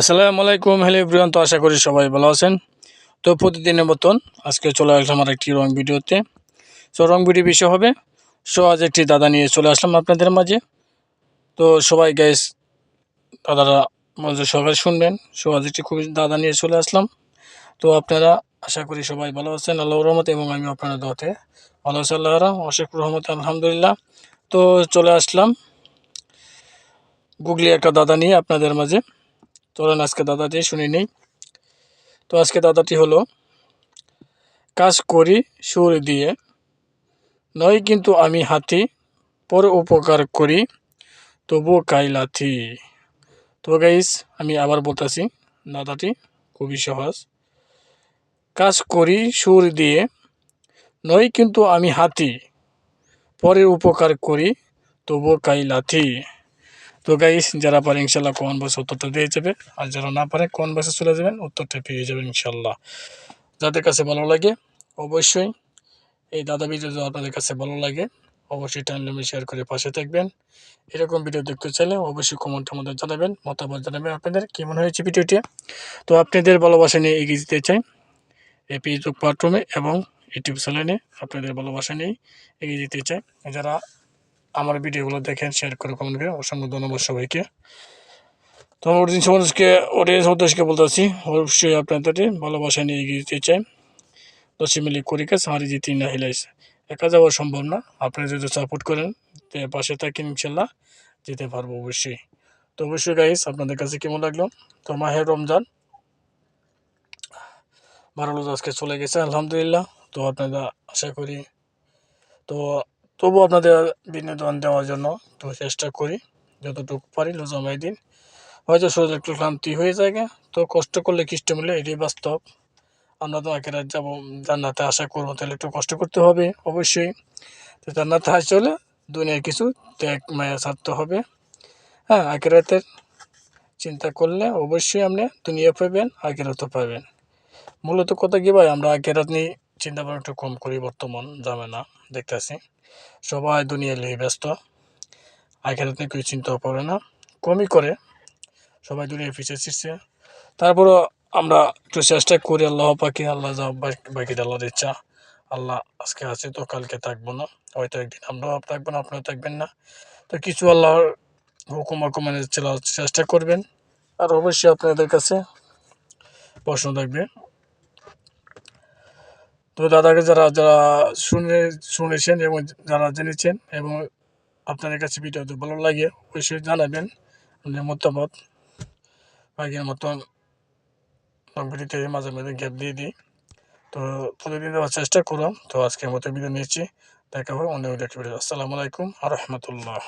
আসসালামু আলাইকুম, hello everyone, তো আশা করি সবাই ভালো আছেন। তো প্রতিদিনের মতন আজকে চলে আসলাম আর একটি রং ভিডিওতে। তো রং ভিডিও বিষয় হবে, সো আজ একটি দাদা নিয়ে চলে আসলাম আপনাদের মাঝে। তো সবাই গ্যাস দাদারা মজা সহকারে শুনবেন, সো আজ একটি খুবই দাদা নিয়ে চলে আসলাম। তো আপনারা আশা করি সবাই ভালো আছেন আল্লাহ রহমত এবং আমি আপনার দোয়াতে ভালো আছি, আল্লাহরা অশেখ রহমত, আলহামদুলিল্লাহ। তো চলে আসলাম। গুগলি একটা দাদা নিয়ে আপনাদের মাঝে। চলেন আজকে দাদাটি শুনে নেই। তো আজকে দাদাটি হলো, কাজ করি সুর দিয়ে, নয় কিন্তু আমি হাতি পরে উপকার করি, তবু কাই লাথি তো গাইস আমি আবার বলতেছি, দাদাটি খুবই সহজ। কাজ করি সুর দিয়ে, নয় কিন্তু আমি হাতি পরে উপকার করি, তবু কাই লাথি তো গাইস যারা পারে ইনশাল্লাহ কোন বসে উত্তরটা দিয়ে যাবে। আর যারা না পারে কোন বসে চলে যাবেন, উত্তরটা পেয়ে যাবেন ইনশাল্লাহ। যাদের কাছে ভালো লাগে, অবশ্যই এই দাদা ভিডিও যদি আপনাদের কাছে ভালো লাগে, অবশ্যই টাইম শেয়ার করে পাশে থাকবেন। এরকম ভিডিও দেখতে চাইলে অবশ্যই কমেন্টের মধ্যে জানাবেন, মতামত জানাবেন আপনাদের, কেমন হয়েছে ভিডিওটি তো আপনাদের ভালোবাসা নিয়ে এগিয়ে যেতে চাই। এই ফেসবুক প্ল্যাটফর্মে এবং ইউটিউব চ্যানেলে আপনাদের ভালোবাসা নিয়ে এগিয়ে যেতে চাই। যারা আমার ভিডিওগুলো দেখেন শেয়ার করে কমেন্ট করে। অসংখ্য ধন্যবাদ সবাইকে। তো আমার অডিয়েন্স সমাজকে অডিয়েন্স উদ্দেশ্যকে বলতেছি, অবশ্যই আপনাদের ভালোবাসা নিয়ে এগিয়ে যেতে চাই। দশই মিলি করি কাজ হারি জিতি না হিলাইছে একা যাওয়া সম্ভব না। আপনি যদি সাপোর্ট করেন পাশে থাকেন ইনশাল্লাহ, যেতে পারব অবশ্যই। তো অবশ্যই গাইস আপনাদের কাছে কেমন লাগল? তো মাহের রমজান। রোজ আজকে চলে গেছে, আলহামদুলিল্লাহ। তো আপনারা আশা করি, তো তবু আপনাদের বিনোদন দেওয়ার জন্য তো চেষ্টা করি, যতটুকু পারি জমাই দিন। হয়তো শরীর একটু ক্লান্তি হয়ে যায় তো কষ্ট করলে খ্রিস্ট মিলে এটাই বাস্তব। আমরা তো আখের যাব, জান্নাতে আশা করব, তাহলে একটু কষ্ট করতে হবে, অবশ্যই। তো জান্নাতে আসতে হলে দুনিয়ার কিছু ত্যাগ, মায়া ছাড়তে হবে। হ্যাঁ আখেরাতের চিন্তা করলে অবশ্যই আপনি দুনিয়া পাবেন আখেরাতও পাবেন। মূলত কথা কী ভাই, আমরা আখেরাত নিয়ে চিন্তা ভাবনা একটু কম করি বর্তমান যাবে না দেখতেছি। সবাই দুনিয়া লিয়ে ব্যস্ত। আখেরাত নিয়ে কেউ চিন্তাও করে না। কমই করে। সবাই দুনিয়া পিছিয়ে ছিটছে। তারপরও আমরা একটু চেষ্টা করি আল্লাহ পাখি আল্লাহ যা বাকি আল্লাহর ইচ্ছা। আল্লাহ আজকে আছে তো কালকে থাকব না। হয়তো একদিন আমরাও থাকব না আপনারা থাকবেন না। তো কিছু আল্লাহর হুকুম হুকুমানের চেষ্টা করবেন। আর অবশ্যই আপনাদের কাছে প্রশ্ন থাকবে। তো দাদাকে যারা যারা শুনে, শুনেছেন এবং যারা জেনেছেন এবং আপনাদের কাছে ভিডিওতে ভালো লাগে, অবশ্যই জানাবেন। আপনার মতামত আগের মতন ভিডিওতে মাঝে মাঝে গ্যাপ দিয়ে দিই। তো প্রতিদিন দেওয়ার চেষ্টা করলাম। তো আজকের মতো ভিডিও নিয়েছি দেখা হবে অন্য ভিডিও আসসালামু আলাইকুম আ রহমতুল্লাহ।